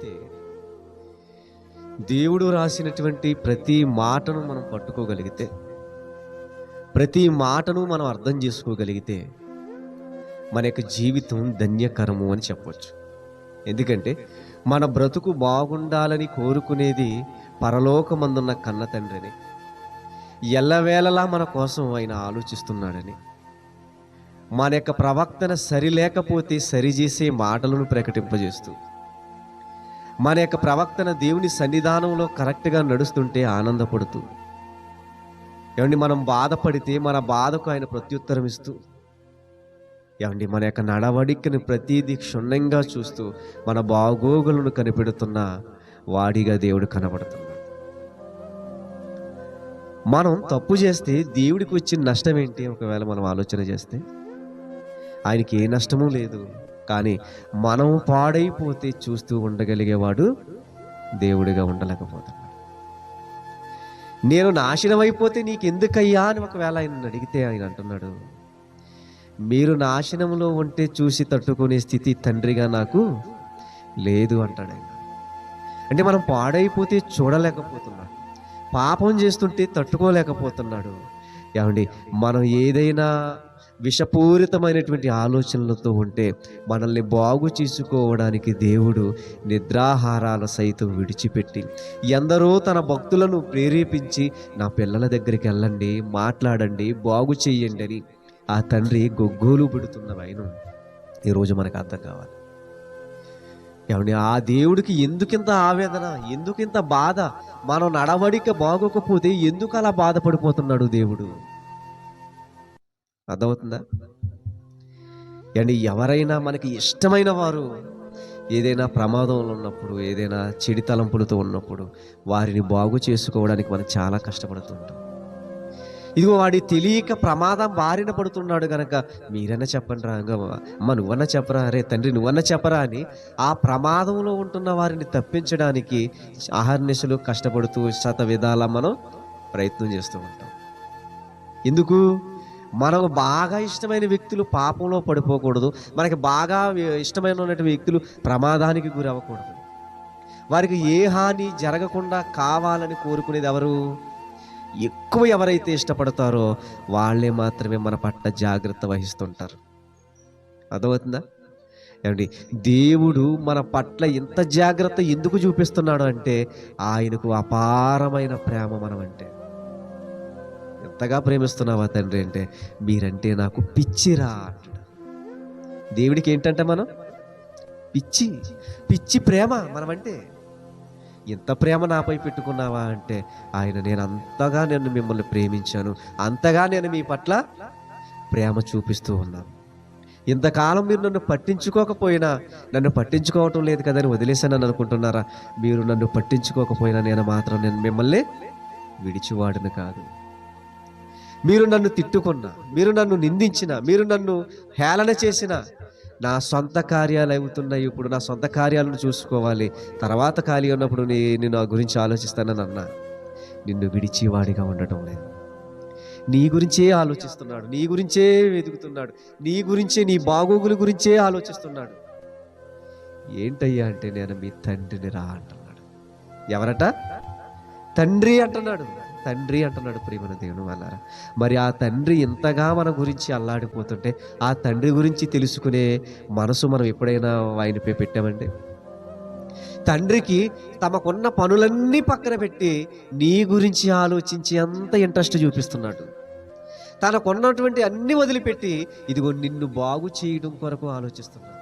పట్టుకోగలిగితే దేవుడు రాసినటువంటి ప్రతి మాటను మనం పట్టుకోగలిగితే ప్రతి మాటను మనం అర్థం చేసుకోగలిగితే మన యొక్క జీవితం ధన్యకరము అని చెప్పవచ్చు ఎందుకంటే మన బ్రతుకు బాగుండాలని కోరుకునేది పరలోకమందున్న కన్న తండ్రిని ఎల్లవేళలా మన కోసం ఆయన ఆలోచిస్తున్నాడని మన యొక్క ప్రవక్తన సరిలేకపోతే సరిచేసే మాటలను ప్రకటింపజేస్తూ మన యొక్క ప్రవక్తన దేవుని సన్నిధానంలో కరెక్ట్గా నడుస్తుంటే ఆనందపడుతూ. ఏమండి మనం బాధపడితే మన బాధకు ఆయన ప్రత్యుత్తరం ఇస్తూ. ఏమండి మన యొక్క నడవడికని ప్రతీది క్షుణ్ణంగా చూస్తూ మన బాగోగులను కనిపెడుతున్న వాడిగా దేవుడు కనబడుతున్నాడు. మనం తప్పు చేస్తే దేవుడికి వచ్చిన నష్టం ఏంటి? ఒకవేళ మనం ఆలోచన చేస్తే. ఆయనకి ఏ నష్టమూ లేదు. కానీ మనం పాడైపోతే చూస్తూ ఉండగలిగేవాడు దేవుడిగా ఉండలేకపోతున్నాడు నేను నాశనం అయిపోతే నీకెందుకయ్యా అని ఒకవేళ ఆయన అడిగితే ఆయన అంటున్నాడు మీరు నాశనంలో ఉంటే చూసి తట్టుకునే స్థితి తండ్రిగా నాకు లేదు అంటాడు ఆయన. అంటే మనం పాడైపోతే చూడలేకపోతున్నాడు పాపం చేస్తుంటే తట్టుకోలేకపోతున్నాడు. ఏమండి మనం ఏదైనా విషపూరితమైనటువంటి ఆలోచనలతో ఉంటే మనల్ని బాగు చేసుకోవడానికి దేవుడు నిద్రాహారాల సైతం విడిచిపెట్టి ఎందరో తన భక్తులను ప్రేరేపించి నా పిల్లల దగ్గరికి వెళ్ళండి మాట్లాడండి బాగు చెయ్యండి అని ఆ తండ్రి గొగ్గోలు పెడుతున్న వైనం. ఈరోజు మనకు అర్థం కావాలి. ఏమండి ఆ దేవుడికి ఎందుకింత ఆవేదన ఎందుకింత బాధ? మనం నడవడిక బాగోకపోతే ఎందుకు అలా బాధపడిపోతున్నాడు దేవుడు? అర్థమవుతుందా? అండ్ ఎవరైనా మనకి ఇష్టమైన వారు ఏదైనా ప్రమాదంలో ఉన్నప్పుడు ఏదైనా చెడి తలంపులతో ఉన్నప్పుడు వారిని బాగు చేసుకోవడానికి మనం చాలా కష్టపడుతుంటాం ఇదిగో వాడి తెలియక ప్రమాదం బారిన పడుతున్నాడు గనక మీరన్నా చెప్పండి రా అమ్మ నువ్వన్నా చెప్పరా? అరే తండ్రి నువ్వన్నా చెప్పరా అని ఆ ప్రమాదంలో ఉంటున్న వారిని తప్పించడానికి ఆహర్నిశలు కష్టపడుతూ శత విధాల మనం ప్రయత్నం చేస్తూ ఉంటాం. ఎందుకు? మనకు బాగా ఇష్టమైన వ్యక్తులు పాపంలో పడిపోకూడదు. మనకి బాగా ఇష్టమైన వ్యక్తులు ప్రమాదానికి గురి అవ్వకూడదు వారికి ఏ హాని జరగకుండా కావాలని కోరుకునేది ఎవరు? ఎక్కువ ఎవరైతే ఇష్టపడతారో వాళ్ళే మాత్రమే మన పట్ల జాగ్రత్త వహిస్తుంటారు. అర్థమవుతుందా? ఏమండి దేవుడు మన పట్ల ఇంత జాగ్రత్త ఎందుకు చూపిస్తున్నాడు అంటే ఆయనకు అపారమైన ప్రేమ మనం అంటే ఎంతగా ప్రేమిస్తున్నావా తండ్రి అంటే మీరంటే నాకు పిచ్చిరా అంటాడు. దేవుడికి ఏంటంటే మనం? పిచ్చి పిచ్చి ప్రేమ మనమంటే. ఎంత ప్రేమ నాపై పెట్టుకున్నావా అంటే ఆయన నేను అంతగా నేను మిమ్మల్ని ప్రేమించాను అంతగా నేను మీ పట్ల ప్రేమ చూపిస్తూ ఉన్నాను. ఇంతకాలం మీరు నన్ను పట్టించుకోకపోయినా నన్ను పట్టించుకోవటం లేదు కదని వదిలేశానని అనుకుంటున్నారా? మీరు నన్ను పట్టించుకోకపోయినా నేను మాత్రం నేను మిమ్మల్ని విడిచివాడును కాదు. మీరు నన్ను తిట్టుకున్నా మీరు నన్ను నిందించిన మీరు నన్ను హేళన చేసిన నా సొంత కార్యాలు అవుతున్నాయి. ఇప్పుడు నా సొంత కార్యాలను చూసుకోవాలి. తర్వాత ఖాళీ ఉన్నప్పుడు నీ నేను ఆ గురించి ఆలోచిస్తానని అన్నా. నిన్ను విడిచివాడిగా ఉండటం లేదు. నీ గురించే ఆలోచిస్తున్నాడు. నీ గురించే వెతుకుతున్నాడు. నీ గురించే నీ బాగోగుల గురించే ఆలోచిస్తున్నాడు. ఏంటయ్యా అంటే నేను మీ తండ్రిని రా అంటున్నాడు. ఎవరట? తండ్రి అంటున్నాడు. తండ్రి అంటున్నాడు ప్రియమైన దేవుని వాళ్ళారా. మరి ఆ తండ్రి ఇంతగా మన గురించి అల్లాడిపోతుంటే ఆ తండ్రి గురించి తెలుసుకునే మనసు మనం ఎప్పుడైనా ఆయనపై పెట్టామండి? తండ్రికి తమకున్న పనులన్నీ పక్కన పెట్టి నీ గురించి ఆలోచించి అంత ఇంట్రెస్ట్ చూపిస్తున్నాడు. తనకున్నటువంటి అన్ని వదిలిపెట్టి ఇదిగో నిన్ను బాగు చేయడం కొరకు ఆలోచిస్తున్నాడు.